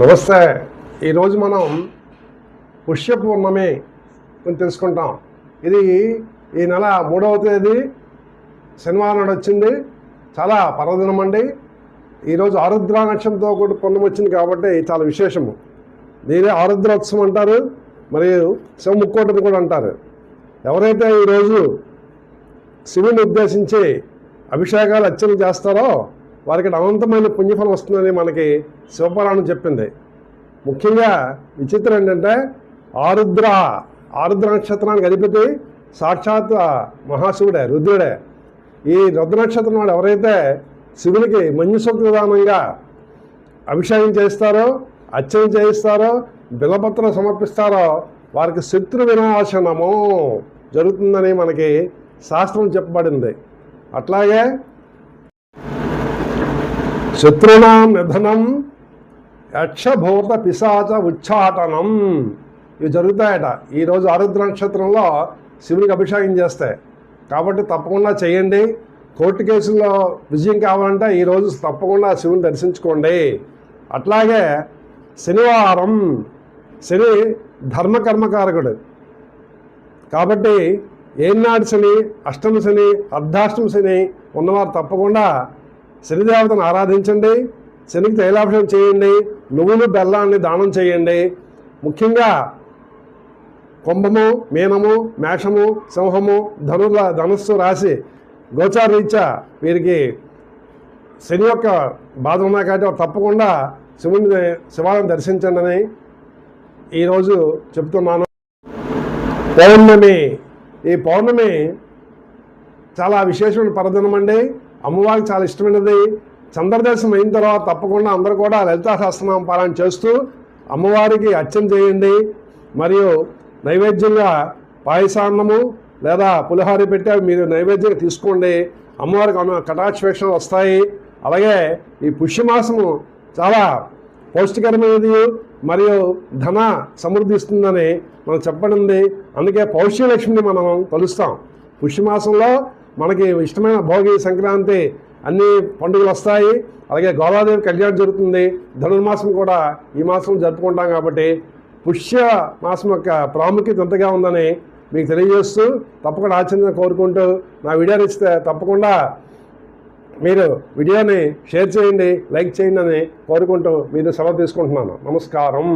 నమస్తే. ఈరోజు మనం పుష్య పూర్ణమి అని తెలుసుకుంటాం. ఇది ఈ నెల మూడవ తేదీ శనివారం నాడు వచ్చింది. చాలా పర్వదినం అండి. ఈరోజు ఆరుద్ర నక్షంతో కూడా పూర్ణం వచ్చింది కాబట్టి చాలా విశేషము. దీనే ఆరుద్రోత్సవం అంటారు మరియు శివముక్కోటని కూడా అంటారు. ఎవరైతే ఈరోజు శివుని ఉద్దేశించి అభిషేకాలు అర్చనలు చేస్తారో వారికి అనంతమైన పుణ్యఫలం వస్తుందని మనకి శివపురాణం చెప్పింది. ముఖ్యంగా విచిత్రం ఏంటంటే ఆరుద్ర ఆరుద్ర నక్షత్రానికి అధిపతి సాక్షాత్ మహాశివుడే రుద్రుడే. ఈ రుద్ర నక్షత్రం వాడు ఎవరైతే శివునికి మంజుసూక్త విధానంగా అభిషేకం చేస్తారో అర్చన చేయిస్తారో బిలపత్రం సమర్పిస్తారో వారికి శత్రు వినాశనము జరుగుతుందని మనకి శాస్త్రం చెప్పబడింది. అట్లాగే శత్రునాం నిధనం యక్షభూత పిశాచ ఉచ్చాటనం ఇవి జరుగుతాయట. ఈరోజు ఆరుద్ర నక్షత్రంలో శివునికి అభిషేకం చేస్తాయి కాబట్టి తప్పకుండా చేయండి. కోర్టు కేసుల్లో విజయం కావాలంటే ఈరోజు తప్పకుండా శివుని దర్శించుకోండి. అట్లాగే శనివారం శని ధర్మకర్మకారకుడు. కాబట్టి ఏనాడు శని అష్టమ శని అర్ధాష్టమ శని ఉన్నవారు తప్పకుండా శనిదేవతను ఆరాధించండి శనికి తైలాభిషేకం చేయండి నువ్వులు బెల్లాన్ని దానం చేయండి. ముఖ్యంగా కుంభము మీనము మేషము సింహము ధనుల ధనుస్సు రాశి గోచారీత్యా వీరికి శని యొక్క బాధ ఉన్నా కాబట్టి తప్పకుండా శివుని శివాలను దర్శించండి అని ఈరోజు చెప్తున్నాను. పౌర్ణమి ఈ పౌర్ణమి చాలా విశేషమైన పరదినం అండి అమ్మవారికి చాలా ఇష్టమైనది. చంద్రదర్శనం అయిన తర్వాత తప్పకుండా అందరూ కూడా లలితా సహస్రనామ పారాయణ చేస్తూ అమ్మవారికి అర్చన చేయండి. మరియు నైవేద్యంగా పాయసాన్నము లేదా పులిహోర పెట్టి మీరు నైవేద్యంగా తీసుకోండి. అమ్మవారికి అను కటాక్షవేక్షణలు వస్తాయి. అలాగే ఈ పుష్యమాసము చాలా పౌష్టికరమైనది మరియు ధన సమృద్ధి ఇస్తుందని మనం చెప్పబడింది అందుకే పౌష్యలక్ష్మిని మనం కలుస్తాం పుష్యమాసంలో మనకి ఇష్టమైన భోగి సంక్రాంతి అన్ని పండుగలు వస్తాయి. అలాగే గోదాదేవి కళ్యాణం జరుగుతుంది. ధనుర్మాసం కూడా ఈ మాసం జరుపుకుంటాం కాబట్టి పుష్య మాసం యొక్క ప్రాముఖ్యత ఎంతగా ఉందని మీకు తెలియజేస్తూ తప్పకుండా ఆచరణ కోరుకుంటూ నా వీడియో ఇస్తే తప్పకుండా మీరు వీడియోని షేర్ చేయండి లైక్ చేయండి అని కోరుకుంటూ మీరు సెలవు తీసుకుంటున్నాను. నమస్కారం.